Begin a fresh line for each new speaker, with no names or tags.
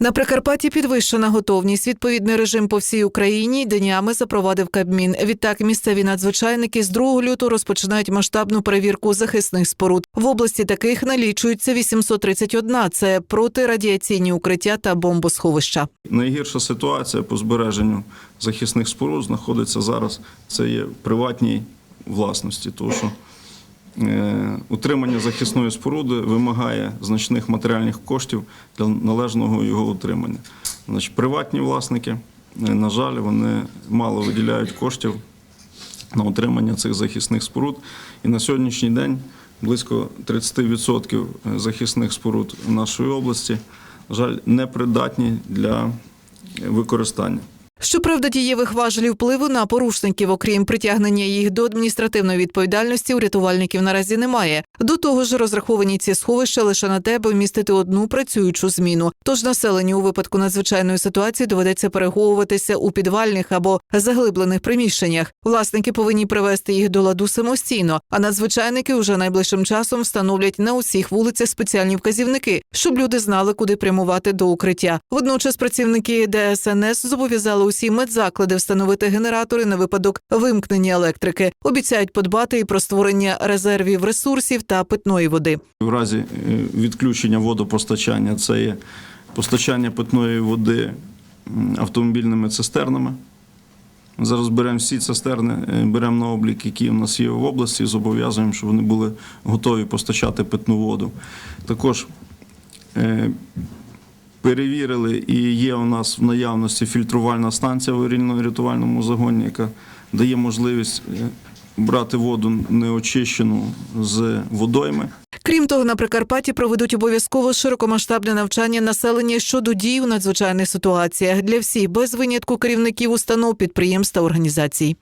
На Прикарпатті підвищена готовність. Відповідний режим по всій Україні днями запровадив Кабмін. Відтак місцеві надзвичайники з 2 лютого розпочинають масштабну перевірку захисних споруд. В області таких налічується 831. Це протирадіаційні укриття та бомбосховища.
Найгірша ситуація по збереженню захисних споруд знаходиться зараз. Це є приватній власності, тому що утримання захисної споруди вимагає значних матеріальних коштів для належного його утримання. Значить, приватні власники, е, на жаль, вони мало виділяють коштів на утримання цих захисних споруд. І на сьогоднішній день близько 30% захисних споруд нашої області, на жаль, непридатні для використання.
Щоправда, дієвих важелів впливу на порушників, окрім притягнення їх до адміністративної відповідальності, у рятувальників наразі немає. До того ж, розраховані ці сховища лише на те, аби вмістити одну працюючу зміну. Тож населенню у випадку надзвичайної ситуації доведеться переховуватися у підвальних або заглиблених приміщеннях. Власники повинні привести їх до ладу самостійно, а надзвичайники уже найближчим часом встановлять на усіх вулицях спеціальні вказівники, щоб люди знали, куди прямувати до укриття. Водночас працівники ДСНС зобов'язали усі медзаклади встановити генератори на випадок вимкнення електрики. Обіцяють подбати і про створення резервів ресурсів та питної води.
В разі е, відключення водопостачання це є постачання питної води автомобільними цистернами. Зараз беремо всі цистерни, е, беремо на облік, які у нас є в області, і зобов'язуємо, щоб вони були готові постачати питну воду. Також е, перевірили і є у нас в наявності фільтрувальна станція в аварійно-рятувальному загоні, яка дає можливість е, брати воду неочищену з водойми.
Крім того, на Прикарпатті проведуть обов'язково широкомасштабне навчання населення щодо дій у надзвичайних ситуаціях для всіх без винятку керівників установ, підприємств та організацій.